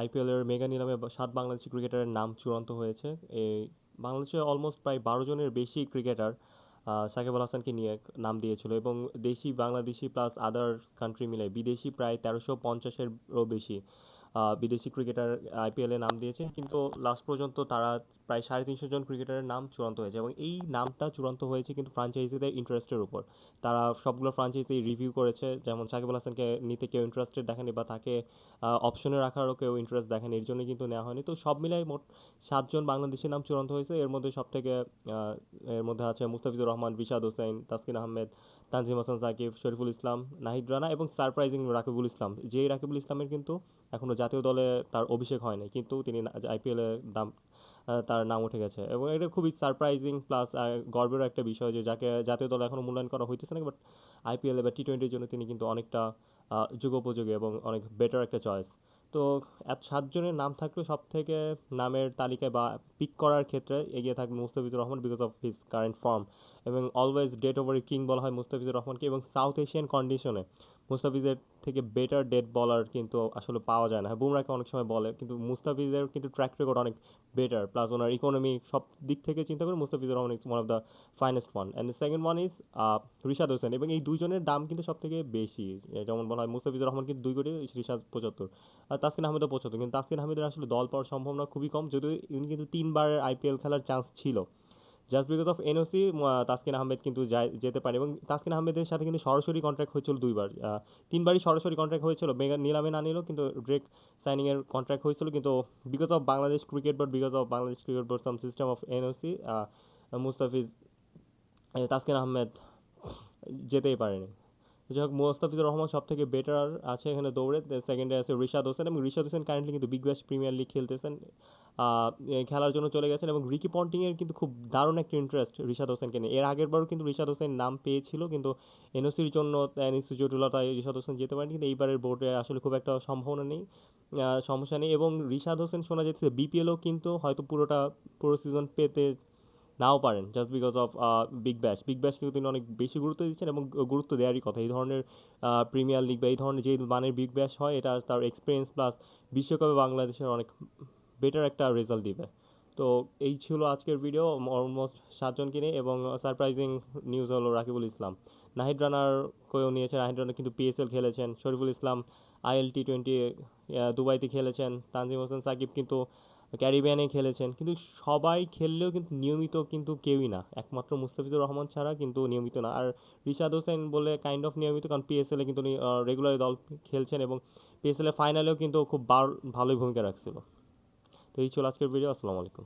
আইপিএলের মেগা নিলামে সাত বাংলাদেশি ক্রিকেটারের নাম চূড়ান্ত হয়েছে। এই বাংলাদেশে অলমোস্ট প্রায় বারো জনের বেশি ক্রিকেটার সাকিব আল হাসানকে নিয়ে নাম দিয়েছিল এবং দেশি, বাংলাদেশি প্লাস আদার কান্ট্রি মিলে বিদেশি প্রায় তেরোশো পঞ্চাশেরও বেশি। বিদেশি ক্রিকেটার আইপিএলে নাম দিয়েছে কিন্তু লাস্ট পর্যন্ত তারা প্রায় সাড়ে তিনশো জন ক্রিকেটারের নাম চূড়ান্ত হয়েছে এবং এই নামটা চূড়ান্ত হয়েছে কিন্তু ফ্রাঞ্চাইজিদের ইন্টারেস্টের উপর। তারা সবগুলো ফ্রাঞ্চাইজি রিভিউ করেছে। যেমন সাকিব আল হাসানকে নিতে কেউ ইন্টারেস্টেড দেখেনি বা তাকে অপশনে রাখারও কেউ ইন্টারেস্ট দেখেনি, এর জন্য কিন্তু নেওয়া হয়নি। তো সব মিলাই মোট সাতজন বাংলাদেশের নাম চূড়ান্ত হয়েছে। এর মধ্যে সব থেকে এর মধ্যে আছে মুস্তাফিজুর রহমান বিশাদ হোসেন, তাসকিন আহমেদ তানজিম হাসান, সাকিব, শরীফুল ইসলাম, নাহিদ রানা এবং সারপ্রাইজিং রাকিবুল ইসলাম। যেই রাকিবুল ইসলামের কিন্তু এখনও জাতীয় দলে তার অভিষেক হয়নি কিন্তু তিনি আইপিএলে দাম তার নাম উঠে গেছে। এবং এটা খুবই সারপ্রাইজিং প্লাস গর্বের একটা বিষয় যে যাকে জাতীয় দলে এখনও মূল্যায়ন করা হইতেছে না, বাট আইপিএলে বা টি টোয়েন্টির জন্য তিনি কিন্তু অনেকটা যুগোপযোগী এবং অনেক বেটার একটা চয়েস তো এত সাতজনের নাম থাকলেও সব থেকে নামের তালিকায় বা পিক করার ক্ষেত্রে এগিয়ে থাকবে Mustafizur Rahman because of his current form এবং অলওয়েজ ডেট ওভার কিং বলা হয় মুস্তাফিজুর রহমানকে এবং সাউথ এশিয়ান কন্ডিশনে মুস্তাফিজের থেকে বেটার ডেট বলার কিন্তু আসলে পাওয়া যায় না। হ্যাঁ বুমরাকে অনেক সময় বলে, কিন্তু মুস্তাফিজের কিন্তু ট্র্যাক রেকর্ড অনেক বেটার প্লাস ওনার ইকোনমি সব দিক থেকে চিন্তা করে Mustafizur Rahman is one of the finest one and second one is Rishad Hossain. এবং এই দুইজনের দাম কিন্তু সব থেকে বেশি যেমন বলা হয় মুস্তাফিজুর রহমান কিন্তু দুই কোটি রিশাদ পঁচাত্তর। আর তাসকিন আহমেদও পঁচাত্তর। কিন্তু তাসকিন আহমেদের আসলে দল পাওয়ার সম্ভাবনা খুবই কম, যদিও উনি কিন্তু তিনবার আইপিএল খেলার চান্স ছিল। Just because of NOC Taskin Ahmed কিন্তু যেতে পারে। এবং তাসকিন আহমেদের সাথে কিন্তু সরাসরি কন্ট্রাক্ট হয়েছিল দুইবার। তিনবারই সরাসরি কন্ট্রাক্ট হয়েছিল। মেগা, নিলামে না নিল কিন্তু ডিরেক্ট সাইনিংয়ের কন্ট্রাক্ট হয়েছিল। কিন্তু because of Bangladesh cricket board because of Bangladesh cricket board some system of NOC Mustafiz Taskin Ahmed যেতেই পারেনি। যাই হোক, মোস্তাফিজুর রহমান সব থেকে বেটার আছে এখানে দৌড়ে। সেকেন্ডে আছে রিশাদ হোসেন। এবং রিশাদ হোসেন কারেন্টলি কিন্তু বিগ ব্যাশ প্রিমিয়ার লিগ খেলতেছেন। খেলার জন্য চলে গেছেন এবং রিকি পন্টিংয়ের কিন্তু খুব দারুণ একটা ইন্টারেস্ট রিশাদ হোসেনকে নিয়ে। এর আগের বারও কিন্তু রিশাদ হোসেন নাম পেয়েছিল, কিন্তু এনওসির জন্য এনএসি জটিলতায় রিশাদ হোসেন যেতে পারেনি কিন্তু এইবারের বোর্ডে আসলে খুব একটা সম্ভাবনা নেই সমস্যা নেই এবং রিশাদ হোসেন শোনা যাচ্ছে বিপিএলও কিন্তু হয়তো পুরোটা, পুরো সিজন পেতে নাও পারেন just because of Big Bash Big ব্যাশকে তিনি অনেক বেশি গুরুত্ব দিচ্ছেন এবং গুরুত্ব দেওয়ারই কথা। এই ধরনের প্রিমিয়ার লিগ বা এই ধরনের যে মানের বিগ ব্যাশ হয়, এটা তার এক্সপিরিয়েন্স প্লাস বিশ্বকাপে বাংলাদেশের অনেক বেটার একটা রেজাল্ট দিবে। তো এই ছিল আজকের ভিডিও অলমোস্ট সাতজনকে নিয়ে এবং সারপ্রাইজিং নিউজ হলো রাকিবুল ইসলাম। নাহিদ রানার কেউ নিয়েছেন, নাহিদ রানা কিন্তু পিএসএল খেলেছেন, Shoriful Islam IL T twenty দুবাইতে খেলেছেন, তানজিম হোসেন, সাকিব কিন্তু ক্যারিবিয়ানে খেলেছেন। কিন্তু সবাই খেললেও কিন্তু নিয়মিত কিন্তু কেউই না। একমাত্র মুস্তাফিজুর রহমান ছাড়া কিন্তু নিয়মিত না। আর রিশাদ হোসেন বলে কাইন্ড অফ নিয়মিত, কারণ পিএসএলে কিন্তু রেগুলার দল খেলছেন এবং পিএসএলের ফাইনালেও কিন্তু খুব ভালোই ভূমিকা রাখছিল। তো এই ছিল আজকের ভিডিও আসসালামু আলাইকুম।